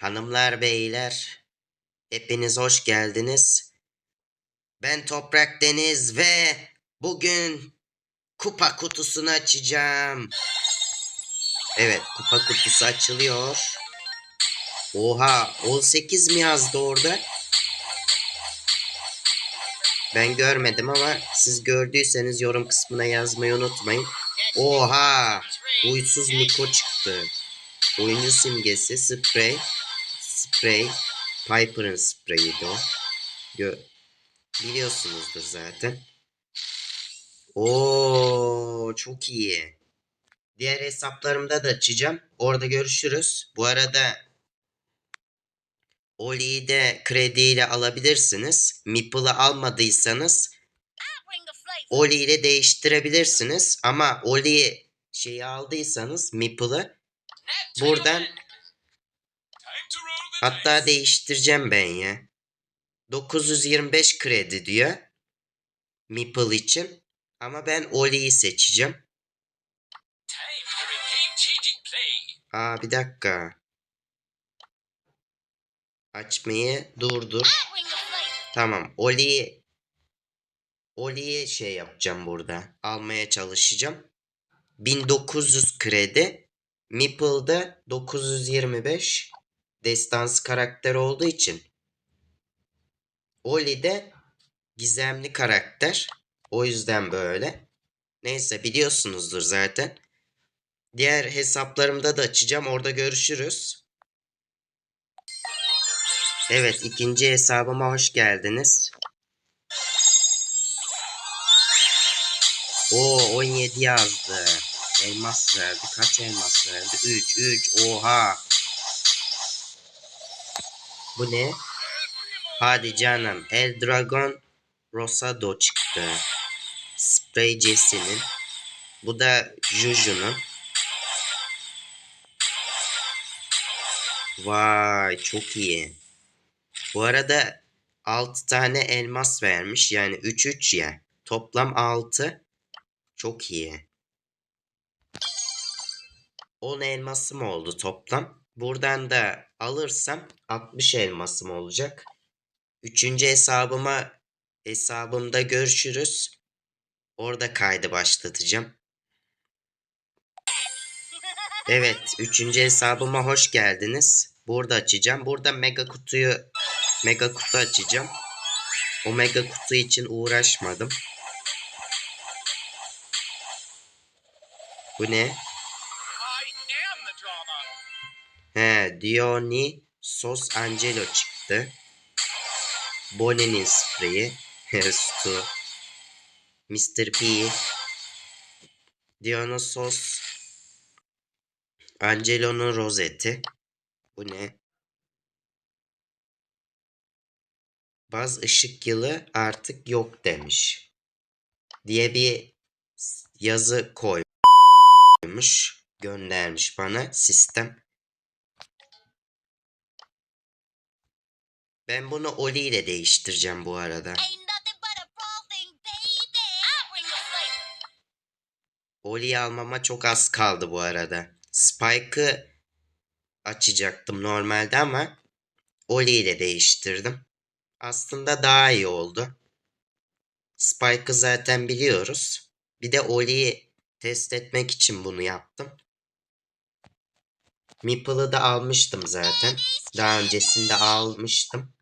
Hanımlar beyler hepiniz hoş geldiniz. Ben Toprak Deniz ve bugün kupa kutusunu açacağım. Evet kupa kutusu açılıyor. Oha 18 mi yazdı orada? Ben görmedim ama siz gördüyseniz yorum kısmına yazmayı unutmayın. Oha! Uysuz Niko çıktı. Oyuncu simgesi sprey. Sprey. Piper'ın spreyiydi o. Gö Biliyorsunuzdur zaten. Oo çok iyi. Diğer hesaplarımda da açacağım. Orada görüşürüz. Bu arada Oli'yi de krediyle alabilirsiniz. Meeple'ı almadıysanız Oli ile değiştirebilirsiniz. Ama Oli şeyi aldıysanız Meeple'ı buradan hatta değiştireceğim ben ya. 925 kredi diyor. Meeple için. Ama ben Oli'yi seçeceğim. Aa bir dakika. Açmayı durdur. Tamam. Oli'yi Oli'yi şey yapacağım burada. Almaya çalışacağım. 1900 kredi. Meeple'da 925 destansı karakter olduğu için. Oli de gizemli karakter. O yüzden böyle. Neyse biliyorsunuzdur zaten. Diğer hesaplarımda da açacağım. Orada görüşürüz. Evet ikinci hesabıma hoş geldiniz. O 17 yazdı. Elmas verdi. Kaç elmas verdi? 3 3 oha. Bu ne? Hadi canım. El Dragon Rosado çıktı. Spray Jesse'nin. Bu da Juju'nun. Vay çok iyi. Bu arada 6 tane elmas vermiş. Yani 3 3 ya. Toplam 6. Çok iyi. 10 elmasım oldu toplam. Buradan da alırsam 60 elmasım olacak. Üçüncü hesabıma hesabımda görüşürüz. Orada kaydı başlatacağım. Evet, üçüncü hesabıma hoş geldiniz. Burada açacağım. Burada mega kutuyu mega kutu açacağım. O mega kutu için uğraşmadım. Bu ne? He, Diony Sos Angelo çıktı. Bonnie'nin spreyi. Stu. Mr. P. Dionysos. Angelo'nun rozeti. Bu ne? Baz ışık yılı artık yok demiş. Diye bir yazı koymuş. Göndermiş bana sistem. Ben bunu Oli ile değiştireceğim bu arada. Oli'yi almama çok az kaldı bu arada. Spike'ı açacaktım normalde ama Oli ile değiştirdim. Aslında daha iyi oldu. Spike'ı zaten biliyoruz. Bir de Oli'yi test etmek için bunu yaptım. Meeple'ı da almıştım zaten. Daha öncesinde almıştım.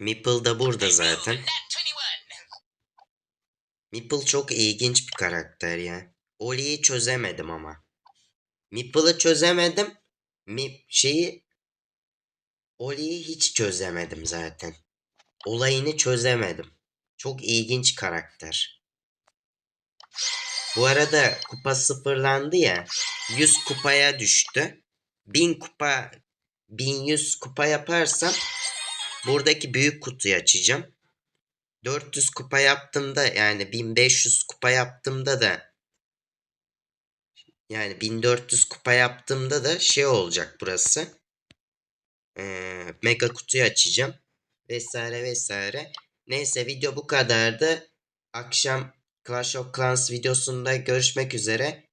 Meeple da burada zaten. Meeple çok ilginç bir karakter ya. Oli'yi çözemedim ama. Meeple'ı çözemedim. Mi şeyi Oli'yi hiç çözemedim zaten. Olayını çözemedim. Çok ilginç karakter. Bu arada kupa sıfırlandı ya. 100 kupaya düştü. 1000 kupa 1100 kupa yaparsam buradaki büyük kutuyu açacağım. 400 kupa yaptığımda yani 1500 kupa yaptığımda da yani 1400 kupa yaptığımda da şey olacak burası. Ee, mega kutuyu açacağım. Vesaire vesaire. Neyse video bu kadardı. Akşam Clash of Clans videosunda görüşmek üzere.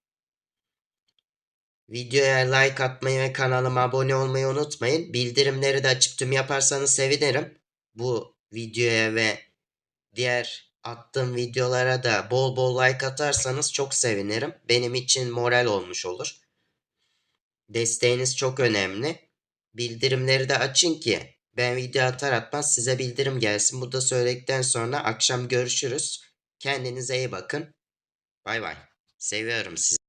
Videoya like atmayı ve kanalıma abone olmayı unutmayın. Bildirimleri de açıp tüm yaparsanız sevinirim. Bu videoya ve diğer attığım videolara da bol bol like atarsanız çok sevinirim. Benim için moral olmuş olur. Desteğiniz çok önemli. Bildirimleri de açın ki ben video atar atmaz size bildirim gelsin. Bu da söyledikten sonra akşam görüşürüz. Kendinize iyi bakın. Bay bay. Seviyorum sizi.